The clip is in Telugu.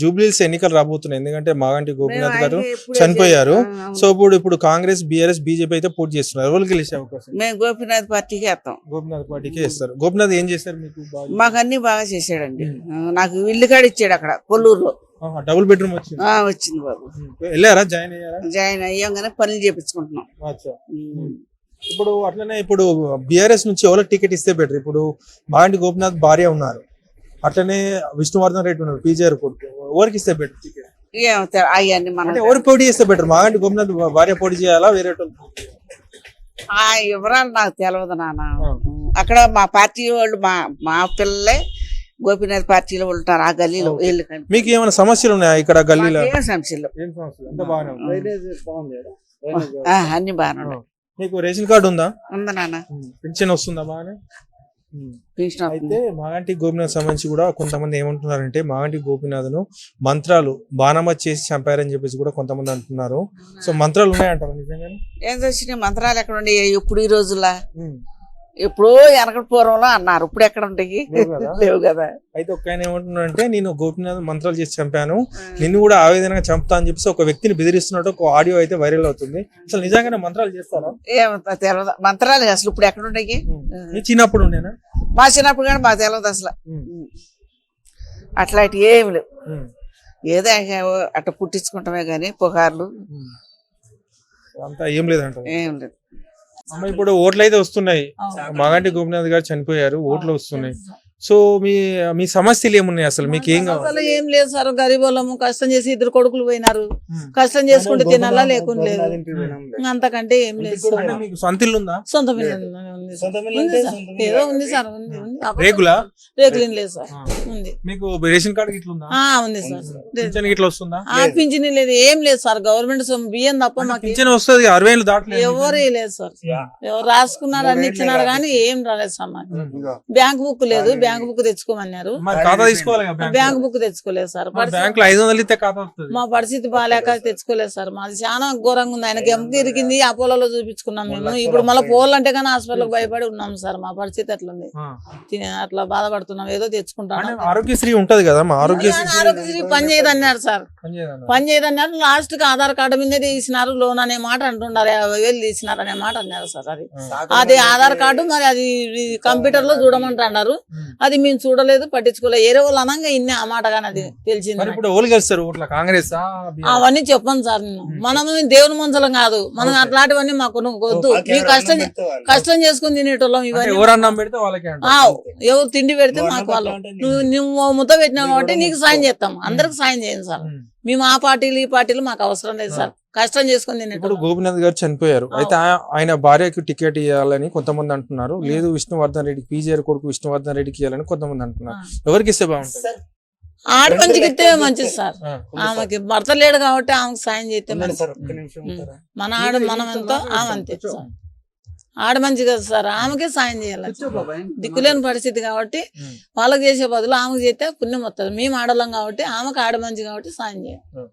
జూబ్లీస్ ఎన్నికలు రాబోతున్నాయి. ఎందుకంటే మాగంటి గోపీనాథ్ గారు చనిపోయారు. సో ఇప్పుడు ఇప్పుడు కాంగ్రెస్ బీఆర్ఎస్ బీజేపీ అయితే పోటీ చేస్తున్నారు. ఎవరు గెలిచే అవకాశం? మేము గోపీనాథ్ పార్టీకి వేస్తాం. గోపీనాథ్ పార్టీకే ఇస్తారు గోపీనాథ్ ఏం చేస్తారు మీకు? మాకు అన్ని బాగా చేశాడండి. నాకు ఇల్లు కాడ ఇచ్చాడు అక్కడ కొల్లూరులో. డబుల్ బెడ్రూమ్ వచ్చింది. వచ్చింది బాబు. వెళ్ళారా? జాయిన్ అయ్యారా? జాయిన్ అయ్యంగానే పనులు చేపించుకుంటున్నాం. ఇప్పుడు అట్లనే ఇప్పుడు బీఆర్ఎస్ నుంచి ఎవరికి టికెట్ ఇస్తే బెటర్? ఇప్పుడు మాగంటి గోపీనాథ్ భార్య ఉన్నారు. అట్లనే విష్ణువర్ధన్ రెడ్డి ఉన్నారు పీజీఆర్ కొడుకు ఎవరికి ఇస్తే బెటర్ టికెట్ ఏం తె- అవన్నీ మనం అంటే ఎవరు పోటీ చేస్తే బెటర్ మాగంటి గోపీనాథ్ భార్య పోటీ చేయాలా వేరే? ఆ వివరాలు నాకు తెలియదు నాన్న. అక్కడ మా పార్టీ వాళ్ళు మా మా పిల్లలే గోపీనాథ్ పార్టీలో ఉంటారు ఆ గల్లీలో. వీళ్ళు. మీకు ఏమైనా సమస్యలు ఉన్నాయా ఇక్కడ గల్లీలో? సమస్యలు. ఏం సమస్యలు? అంతా బాగానే ఉంది. ఆ, అన్ని బాగానే ఉన్నాయి. మీకు రేషన్ కార్డు ఉందా? ఉంది నాన్న? పెన్షన్ వస్తుందా బాగానే? వస్తుంది. అయితే మాగంటి గోపీనాథ్ సంబంధించి కూడా కొంతమంది ఏమంటున్నారంటే మాగంటి గోపీనాథ్ను మంత్రాలు బాణమ చేసి చంపారని చెప్పేసి కూడా కొంతమంది అంటున్నారు. సో మంత్రాలు ఉన్నాయంటారు నిజంగా ఏం వచ్చినాయి మంత్రాలు ఎక్కడ ఉండే? ఇప్పుడు ఈ రోజుల్లో ఎప్పుడో వెనకటి పూర్వంలో అన్నారు. ఇప్పుడు ఎక్కడ ఉంటాయి లేవు కదా? అయితే ఒక ఆయన ఏమంటున్నాడంటే నేను గోపీనాథ్ మంత్రాలు చేసి చంపాను. నిన్ను కూడా ఆవేదనగా చంపుతా అని చెప్పేసి ఒక వ్యక్తిని బెదిరిస్తున్నట్టు ఒక ఆడియో అయితే వైరల్ అవుతుంది. అసలు నిజంగానే మంత్రాలు చేస్తారా? తెలియదు మంత్రాలు అసలు ఇప్పుడు ఎక్కడ ఉంటాయి చిన్నప్పుడు ఉండేనా? మా చిన్నప్పుడు కానీ మాకు తెలియదు అసలు. అట్లాంటి ఏమి లేవు. ఏదో అట్లా పుట్టించుకుంటామే కానీ పుకార్లు. అంతా ఏం లేదంట ఏం లేదు. అమ్మ ఇప్పుడు ఓట్లు అయితే వస్తున్నాయి మాగంటి గోపీనాథ్ గారు చనిపోయారు ఓట్లు వస్తున్నాయి. సో మీ మీ సమస్యలు ఏమున్నాయి అసలు? మీకు ఏం కావాలి? అసలు ఏం లేదు సార్ గరీబోళ్ళము కష్టం చేసి ఇద్దరు కొడుకులు పోయినారు. కష్టం చేసుకుంటే తినాలా లేకుండా లేదు. అంతకంటే ఏం లేదు మీకు సొంత ఇల్లు ఉందా? సొంత. ఏదో ఉంది సార్ ఉంది. రేగులా రేకులు? ఏం లేదు సార్. ఉంది. మీకు రేషన్ కార్డు ఇట్లా ఉందా? ఆ ఉంది సార్. ఇట్లా వస్తుందా? ఆ పింఛన్ లేదు. ఏం లేదు సార్. గవర్నమెంట్ బియ్యం తప్ప మాకు పింఛన్ వస్తుంది అరవై ఏళ్ళు దాటలేదు. ఎవరు లేదు సార్. ఎవరు రాసుకున్నారు అన్ని ఇచ్చినారు కానీ ఏం రాలేదు సార్ మాకు. బ్యాంక్ బుక్ లేదు. బ్యాంక్ బుక్ తెచ్చుకోమన్నారు. బ్యాంక్ బుక్ తెచ్చుకోలేదు సార్. మా పరిస్థితి బాగాలేక తెచ్చుకోలేదు సార్. మాది చాలా ఘోరంగా ఉంది. ఆయనకి ఎముక ఇరికింది అపోలో చూపించుకున్నాం మేము. ఇప్పుడు మళ్ళీ పోవాలంటే కానీ హాస్పిటల్కి భయపడి ఉన్నాం సార్. మా పరిస్థితి అట్లుంది ఆ. తినే- అట్లా బాధపడుతున్నాం. ఏదో తెచ్చుకుంటాను అంటే ఆరోగ్యశ్రీ ఉంటది కదా మా ఆరోగ్యశ్రీ పని చేయదన్నారు సార్. పని చేయదన్నారు. లాస్ట్కి ఆధార్ కార్డు మీదే తీసినారు. లోన్ అనే మాట అంటున్నారు. యాభై వేలు తీసినారు అనే మాట అన్నారు సార్. అది. అది ఆధార్ కార్డు మరి అది కంప్యూటర్లో చూడమంటున్నారు. అది మేము చూడలేదు పట్టించుకోలేదు. ఏరే వాళ్ళు అనగా ఇన్ని ఆ మాట కానీ అది తెలిసింది మరి నాకు. ఇప్పుడు ఓళ్ళు గెలుస్తారు ఓట్ల కాంగ్రెస్ అవన్నీ చెప్పను సార్ నేను. మనము దేవుని మనుషులం కాదు. మనం అట్లాంటివన్నీ మాకు వద్దు. మీ కష్టం కష్టం చేసుకుని తినేటోళ్ళం ఇవన్నీ. ఎవరు తిండి పెడితే మాకు వాళ్ళు. నువ్వు నువ్వు ముద్ద పెట్టినావు కాబట్టి నీకు సాయం చేస్తాం. అందరికి సాయం చేయండి సార్. మేము ఆ పార్టీలు ఈ పార్టీలు మాకు అవసరం లేదు సార్. కష్టం చేసుకుని ఇప్పుడు గోపినాథ్ గారు చనిపోయారు. అయితే ఆయన భార్యకి టికెట్ ఇవ్వాలని కొంతమంది అంటున్నారు. లేదు విష్ణువర్ధన్ రెడ్డికి పీజీఆర్ కొడుకు విష్ణువర్ధన్ రెడ్డికి ఇవ్వాలని కొంతమంది అంటున్నారు. ఎవరికి ఇస్తే బాగుంటుంది? ఆడ మంచికి ఇస్తే మంచిది సార్. ఆ. ఆమెకి భర్త లేడు కాబట్టి ఆమెకు సాయం చేస్తే మంచిది. మన ఆడ మనం ఎంతో ఆమె అంతే. ఆడ మంచి కదా సార్ ఆమెకే సాయం చేయాలి. దిక్కులేని పరిస్థితి కాబట్టి. వాళ్ళకి చేసే బదులు ఆమెకు చేస్తే పుణ్యం వస్తుంది మేము ఆడలం కాబట్టి ఆమెకు ఆడ మంచి కాబట్టి సాయం చేయాలి.